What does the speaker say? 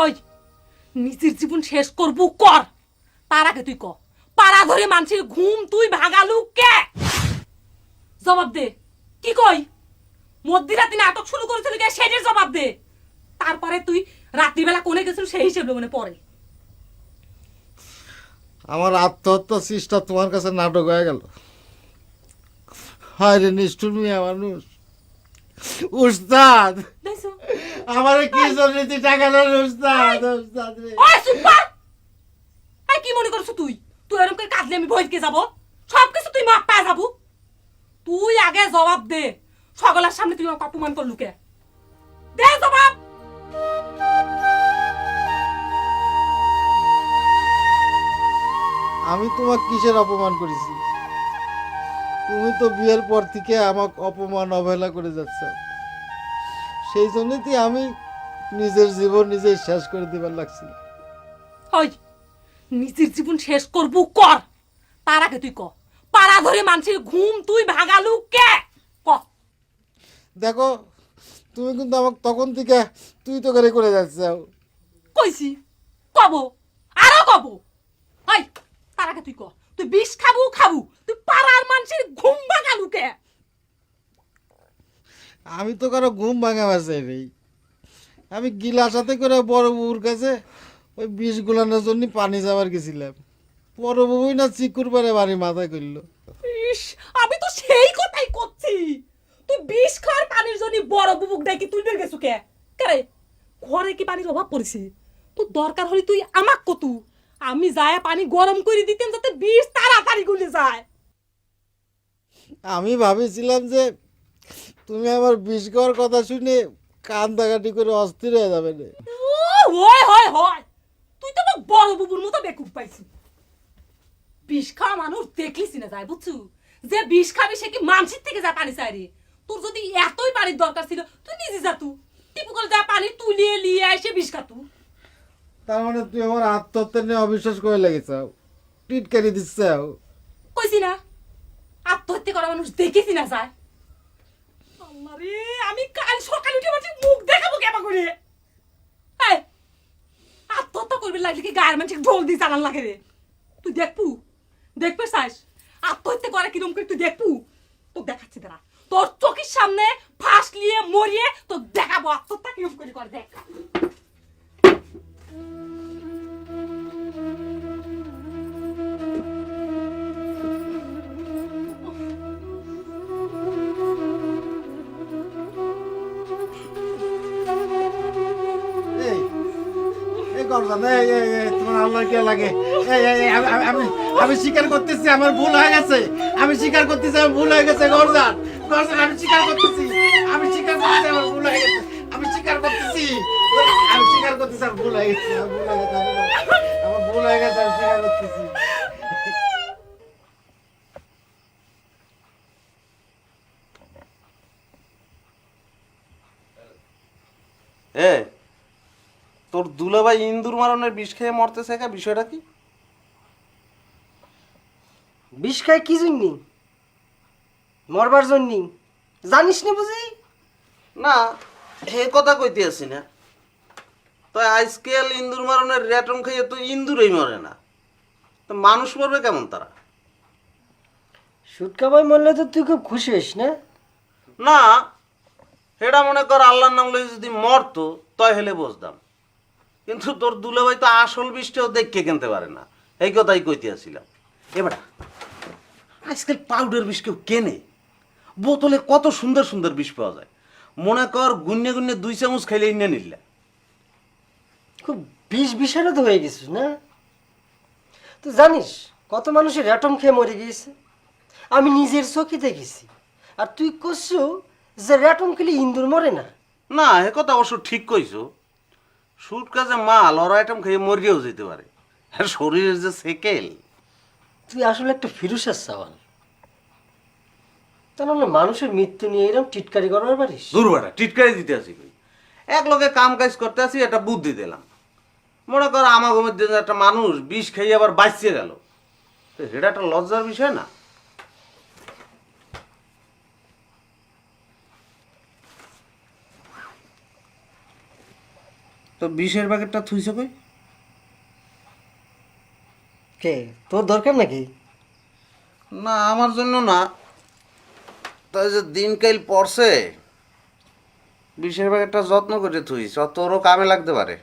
ওই নিজের জীবন শেষ করব কর। তার আগে তুই ক। পাড়া ধরে মানুষের ঘুম তুই ভাগালু কে? জবাব দে। কি কই? মধ্যরাতে নাটক শুরু করেছিল কে? সেটার জবাব দে। তারপরে তুই রাত্রিবেলা কোনে গেছিল সেই হিসেবে মনে পড়ে। আমার আত্মহত্যা চেষ্টা তোমার কাছে নাটক হয়ে গেল। হায় রে নিষ্ঠুর মিয়া মানুষ। উস্তাদ! দেখছ? আমার কি টাকা ওই সুপার কি মনে করছ তুই? তুই এরকম করে আমি ভয়কে যাব? সব কিছু তুই মাপ পায় যাব? তুই আগে জবাব দে। সকলের সামনে তুই আমাকে অপমান করলু কে? দে জবাব! আমি তোমাকে কিসের অপমান করেছি? তুমি তো বিয়ের পর থেকে আমাকে অপমান অবহেলা করে যাচ্ছ। সেই জন্যই আমি নিজের জীবন নিজে শেষ করে দিবার লাগছি ওই নিজের জীবন শেষ করব কর। তার আগে তুই ক। পাড়া ধরে মানুষের ঘুম তুই ভাগালু কে? ক। দেখো তুমি কিন্তু আমাকে তখন থেকে তুই তো করে করে যাচ্ছ কইছি কব আরও কব। ওই তার আগে তুই ক। তুই বিষ খাবু খাবু। তুই পাড়ার মানুষের ঘুম ভাগালু কে? আমি তো কারও ঘুম ভাঙা চাই নেই। আমি গিলাসাতে করে বড় বউর কাছে ওই বিষ গুলানোর জন্য পানি যাবার গেছিলাম। বড় বউই না চিকুর পারে বাড়ি মাথায় করল। ইস আমি তো সেই কথাই করছি। তুই বিষ খাওয়ার পানির জন্য বড় বুবুক ডাকি তুই বের গেছু কে? কারে? ঘরে কি পানির অভাব পড়েছে? তোর দরকার হলে তুই আমাক কতু। আমি যায় পানি গরম করে দিতেন যাতে বিষ তাড়াতাড়ি গলে যায়। আমি ভাবেছিলাম যে তুমি আমার বিষ খাওয়ার কথা শুনে কান দাগাটি করে অস্থির হয়ে যাবে ও, হয় হয় হয় তুই তো বড় বুবুর মতো বেকুব পাইছি বিষ খাওয়া মানুষ দেখলিস না যায় বুঝছু? যে বিষ খাবি সে কি মানসিক থেকে যা পানি চাই রে? তোর যদি এতই পানির দরকার ছিল তুই নিজে যা তু। টিপু করে যা পানি তুলিয়ে লিয়ে এসে বিষ খাতু তার মানে তুই আমার আত্মহত্যা নিয়ে অবিশ্বাস করে লেগেছ? টিটকারি দিচ্ছ? কইছি না। আত্মহত্যা করা মানুষ দেখেছি না যায়। আল্লাহ আমি কাল সকালে উঠে মানুষের মুখ দেখাবো কেমন করে আত্মহত্যা করবে লাগলে কি গায়ের মানুষের ঢোল দিয়ে জানান লাগে রে? তুই দেখবু দেখবে চাস আত্মহত্যা করে কিরম করে তুই দেখবু তোকে দেখাচ্ছি তারা তোর চোখের সামনে ফাঁস নিয়ে মরিয়ে তো দেখাবো আত্মহত্যা কিরম করে করে দেখ। আমি- স্বীকার করতেছি, আমার ভুল হয়ে গেছে। আমি স্বীকার করতেছি, আমার ভুল হয়ে গেছে গরজান আমি স্বীকার করতেছি। আমি স্বীকার করতেছি, আমার ভুল হয়ে গেছে। আমি স্বীকার করতেছি। আমি স্বীকার করতেছি, আমার ভুল হয়ে গেছে আমার ভুল হয়ে গেছে, আমি- স্বীকার করতেছি। এ তোর দুলাভাই ইন্দুর মারণের বিষ খেয়ে মরতেছে একা? বিষয়টা কি? বিষ খায় কি জন্য? মরবার জন্য? জানিস না বুঝি? না হে কথা কইতে আসি না। তো আজকাল ইন্দুর মারণের রেটম খাইয়ে তো ইন্দুরই মরে না। তো মানুষ মরবে কেমন তারা? সুটকা ভাই মরলে তো তুই খুব খুশি হইস না? না সেটা মনে কর আল্লাহর নাম লই যদি মরতো তয় হেলে বুঝতাম কিন্তু তোর দুলাভাই তো আসল বিষটাও দেখকে কিনতে পারে না। এই কথাই কইতে আসছিলাম এবার আজকাল পাউডার বিষ কেউ কেনে? বোতলে কত সুন্দর সুন্দর বিষ পাওয়া যায়। মনে কর গুন্যে গুন্যে দুই চামচ খাইলে ইনে নিলে। খুব বিষ বিষারত হয়ে গেছিস না? তো জানিস কত মানুষের র্যাটম খেয়ে মরে গিয়েছে। আমি নিজের চোখে দেখেছি। আর তুই করছু যে র্যাটম খেলে ইন্দুর মরে না? না এ কথা অবশ্য ঠিক কইছো। সুট কাজে মাল ওর আইটেম খেয়ে মরিয়েও যেতে পারে। আর শরীরের যে সেকেল। তুই আসলে একটা ফিরুসের সাওয়াল। তা নাহলে মানুষের মৃত্যু নিয়ে এরকম টিটকারি করবার পারিস? দুর্বাটা টিটকারি দিতে আসি কই? এক লোকে কাম কাজ করতে আসি একটা বুদ্ধি দিলাম। মনে কর আমার মধ্যে একটা মানুষ বিষ খেয়ে আবার বাঁচিয়ে গেল। তো সেটা একটা লজ্জার বিষয় না? তো বিষের প্যাকেটটা থুইছে কই? কে? তোর দরকার নাকি? না আমার জন্য না। তাই যে দিনকাল পড়ছে। বিষের প্যাকেটটা যত্ন করে থুইছ তোরও কামে লাগতে পারে।